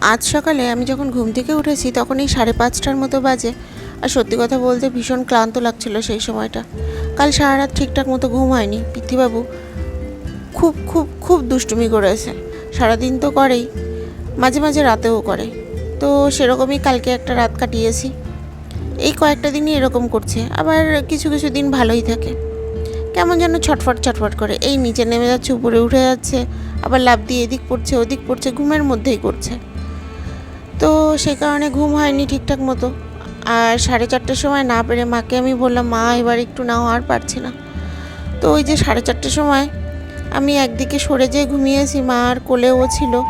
আজ সকালে আমি যখন ঘুম থেকে উঠেছি তখন এই সাড়ে পাঁচটার মতো বাজে। আর সত্যি কথা বলতে ভীষণ ক্লান্ত লাগছিল সেই সময়টা। কাল সারা রাত ঠিকঠাক মতো ঘুম হয়নি। পৃথ্বীবাবু খুব খুব খুব দুষ্টুমি করেছে। সারাদিন তো করেই, মাঝে মাঝে রাতেও করে। তো সেরকমই কালকে একটা রাত কাটিয়েছি। এই কয়েকটা দিনই এরকম করছে। আবার কিছু কিছু দিন ভালোই থাকে। কেমন যেন ছটফট ছটফট করে। এই নিচে নেমে যাচ্ছে, উপরে উঠে যাচ্ছে। আবার লাভ দিয়ে এদিক পড়ছে, ওদিক পড়ছে, ঘুমের মধ্যেই করছে। তো সে কারণে ঘুম হয়নি ঠিকঠাক মতো। আর সাড়ে চারটের সময় না পেরে মাকে আমি বললাম, মা, এবার একটু নাও আর পারছি না। তো ওই যে সাড়ে চারটের সময় আমি একদিকে সরে যেয়ে ঘুমিয়েছি, মা আর কোলেও ছিল।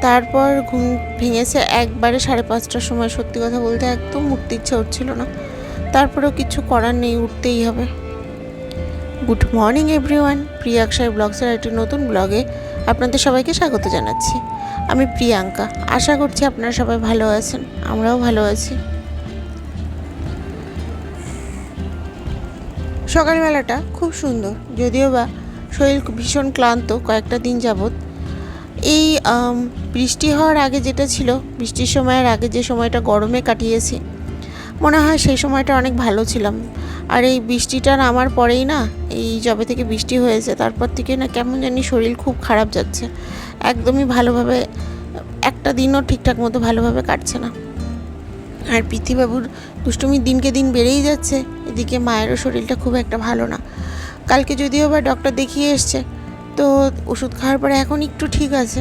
তারপর ঘুম ভেঙেছে একবারে সাড়ে পাঁচটার সময়, সত্যি কথা বলতে একদম উঠতে ইচ্ছা হচ্ছিল না। তারপরেও কিছু করার নেই, উঠতেই হবে। Good morning, everyone. Priya Akshay ব্লগসের একটি নতুন ব্লগে আপনাদের সবাইকে স্বাগত জানাচ্ছি। আমি প্রিয়াঙ্কা। আশা করছি আপনারা সবাই ভালো আছেন। আমরাও ভালো আছি। সকালবেলাটা খুব সুন্দর। যদিও বা শরীর ভীষণ ক্লান্ত কয়েকটা দিন যাবৎ। এই বৃষ্টি হওয়ার আগে যেটা ছিল, বৃষ্টির সময়ের আগে যে সময়টা গরমে কাটিয়েছি মনে হয় সেই সময়টা অনেক ভালো ছিলাম। আর এই বৃষ্টিটা নামার পরেই না, এই যবে থেকে বৃষ্টি হয়েছে, তারপর থেকে না কেমন জানি শরীর খুব খারাপ যাচ্ছে। একদমই ভালোভাবে, একটা দিনও ঠিকঠাক মতো ভালোভাবে কাটছে না। আর পৃথিবাবুর দুষ্টুমির দিনকে দিন বেড়েই যাচ্ছে, এদিকে মায়েরও শরীরটা খুব একটা ভালো না। কালকে যদিও বা ডক্টর দেখিয়ে এসছে, তো ওষুধ খাওয়ার পরে এখন একটু ঠিক আছে।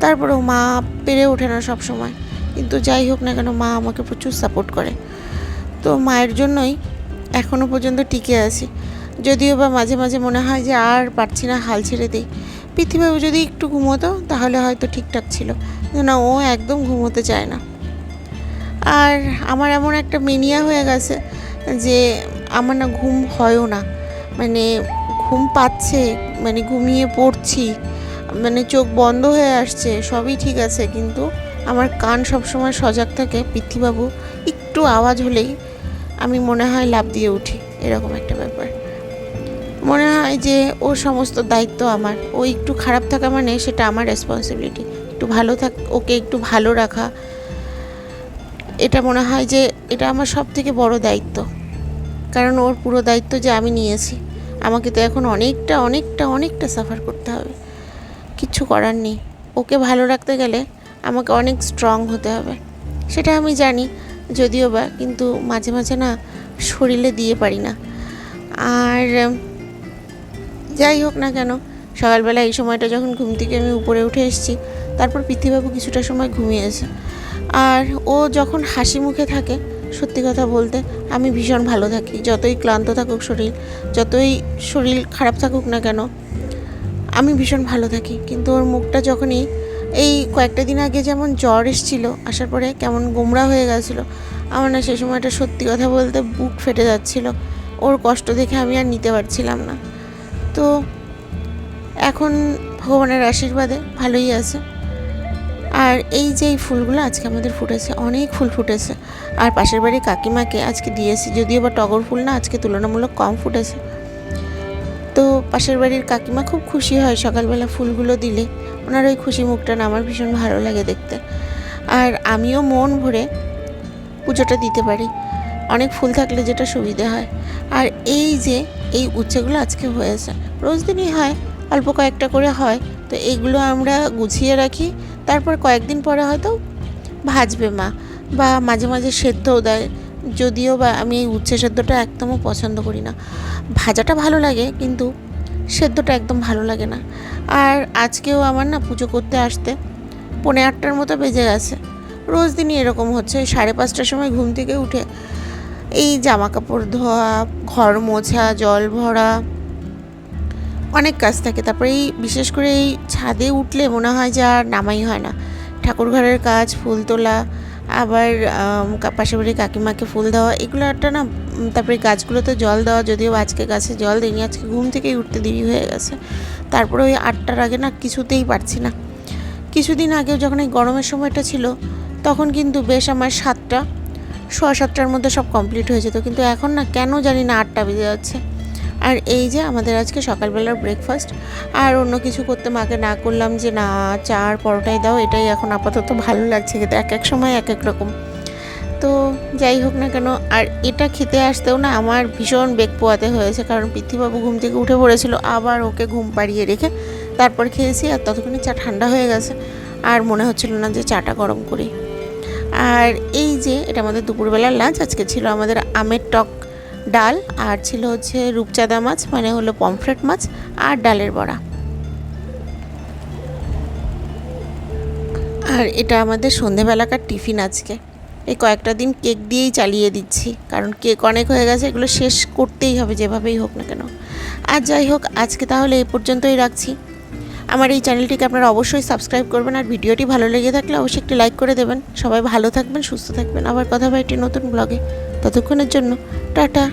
তারপরেও মা পেরে ওঠে না সব সময়। কিন্তু যাই হোক না কেন, মা আমাকে প্রচুর সাপোর্ট করে। তো মায়ের জন্যই এখনও পর্যন্ত টিকে আছি। যদিও বা মাঝে মাঝে মনে হয় যে আর পারছি না হাল ছেড়ে দিই। পৃথিবীবাবু যদি একটু ঘুমোতো, তাহলে হয়তো ঠিকঠাক ছিল। না ও একদম ঘুমোতে চায় না। আর আমার এমন একটা মেনিয়া হয়ে গেছে যে আমার না ঘুম হয়ও না। মানে ঘুম পাচ্ছে মানে ঘুমিয়ে পড়ছি মানে চোখ বন্ধ হয়ে আসছে, সবই ঠিক আছে। কিন্তু আমার কান সবসময় সজাগ থাকে পৃথ্বীবাবু একটু আওয়াজ হলেই আমি মনে হয় লাভ দিয়ে উঠি, এরকম একটা ব্যাপার। মনে হয় যে ওর সমস্ত দায়িত্ব আমার, ও একটু খারাপ থাকা মানে সেটা আমার রেসপন্সিবিলিটি একটু ভালো থাক, ওকে একটু ভালো রাখা, এটা মনে হয় যে এটা আমার সব থেকে বড় দায়িত্ব। কারণ ওর পুরো দায়িত্ব যে আমি নিয়েছি, আমাকে তো এখন অনেকটা অনেকটা অনেকটা সাফার করতে হবে। কিচ্ছু করার নেই। ওকে ভালো রাখতে গেলে আমাকে অনেক স্ট্রং হতে হবে। সেটা আমি জানি, যদিও বা, কিন্তু মাঝে মাঝে না শরীরে দিয়ে পারি না। আর, যাই হোক না কেন, সকালবেলা এই সময়টা যখন ঘুম থেকে আমি উপরে উঠে এসেছি, তারপর পৃথিবাবু কিছুটা সময় ঘুমিয়েছে। আর ও যখন হাসি মুখে থাকে, সত্যি কথা বলতে, আমি ভীষণ ভালো থাকি। যতই ক্লান্ত থাকুক শরীর, যতই শরীর খারাপ থাকুক না কেন, আমি ভীষণ ভালো থাকি। কিন্তু ওর মুখটা যখনই এই কয়েকটা দিন আগে যেমন জ্বর এসেছিল, আসার পরে কেমন গোমরা হয়ে গেছিল, আমার না সেই সময়টা সত্যি কথা বলতে বুক ফেটে যাচ্ছিল। ওর কষ্ট দেখে আমি আর নিতে পারছিলাম না। তো এখন ভগবানের আশীর্বাদে ভালোই আছে। আর এই যে এই ফুলগুলো আজকে আমাদের ফুটেছে, অনেক ফুল ফুটেছে। আর পাশের বাড়ির কাকিমাকে আজকে দিয়েছি, যদিও বা টগর ফুল না, আজকে তুলনামূলক কম ফুটেছে। তো পাশের বাড়ির কাকিমা খুব খুশি হয় সকালবেলা ফুলগুলো দিলে। ওনার ওই খুশি মুখটা না আমার ভীষণ ভালো লাগে দেখতে। আর আমিও মন ভরে পুজোটা দিতে পারি। অনেক ফুল থাকলে যেটা সুবিধে হয়। আর এই যে, এই উচ্ছেগুলো আজকে হয়েছে, রোজ দিনই হয়, অল্প কয়েকটা করে হয়। তো এইগুলো আমরা গুছিয়ে রাখি, তারপর কয়েকদিন পরে হয়তো ভাজবে মা, বা মাঝে মাঝে সেদ্ধও দেয়। যদিও বা আমি এই উচ্ছে সেদ্ধটা একদমও পছন্দ করি না। ভাজাটা ভালো লাগে, কিন্তু সেদ্ধটা একদম ভালো লাগে না। আর আজকেও আমার না পুজো করতে আসতে পৌনে আটটার মতো বেজে গেছে। রোজ দিনই এরকম হচ্ছে, সাড়ে পাঁচটার সময় ঘুম থেকে উঠে এই জামা কাপড় ধোয়া, ঘর মোছা, জল ভরা, অনেক কাজ থাকে। তারপরে এই বিশেষ করে এই ছাদে উঠলে মনে হয় যে আর নামাই হয় না। ঠাকুর ঘরের কাজ, ফুল তোলা আবার বাড়ির কাকিমাকে ফুল দেওয়া, এগুলো একটা না তারপরে গাছগুলোতে জল দেওয়া, যদিও আজকে গাছে জল দিইনি, আজকে ঘুম থেকেই উঠতে দেরি হয়ে গেছে। তারপরে ওই আটটার আগে না কিছুতেই পারছি না। কিছুদিন আগেও যখন এই গরমের সময়টা ছিল, তখন কিন্তু বেশ আমার সাতটা, সোয়া সাতটার মধ্যে সব কমপ্লিট হয়ে যেত, কিন্তু এখন না কেন জানি না আটটা বেজে যাচ্ছে। আর এই যে আমাদের আজকে সকালবেলার ব্রেকফাস্ট আর অন্য কিছু করতে মাকে না করলাম যে, না, চা আর পরোটাই দাও। এটাই এখন আপাতত ভালো লাগছে খেতে, এক এক সময় এক এক রকম। তো যাই হোক না কেন, আর এটা খেতে আসতেও না আমার ভীষণ বেগ পোয়াতে হয়েছে, কারণ পৃথ্বীবাবু ঘুম থেকে উঠে পড়েছিল, আবার ওকে ঘুম পাড়িয়ে রেখে তারপর খেয়েছি, আর ততক্ষণে চা ঠান্ডা হয়ে গেছে, আর মনে হচ্ছিল না যে চাটা গরম করি। আর এই যে, এটা আমাদের দুপুরবেলার লাঞ্চ আজকে ছিল আমাদের আমের টক ডাল, আর ছিল হচ্ছে রূপচাঁদা মাছ মানে হলো পমফ্রেট মাছ, আর ডালের বড়া। আর এটা আমাদের সন্ধেবেলাকার টিফিন আজকে। এই কয়েকটা দিন কেক দিয়েই চালিয়ে দিচ্ছি, কারণ কেক অনেক হয়ে গেছে, এগুলো শেষ করতেই হবে, যেভাবেই হোক না কেন। আর যাই হোক, আজকে তাহলে এই পর্যন্তই রাখছি। আমার এই চ্যানেলটিকে আপনারা অবশ্যই সাবস্ক্রাইব করবেন, আর ভিডিওটি ভালো লেগে থাকলে অবশ্যই একটি লাইক করে দেবেন। সবাই ভালো থাকবেন, সুস্থ থাকবেন। আবার কথা হবে একটি নতুন ব্লগে। ততক্ষণের জন্য টাটা।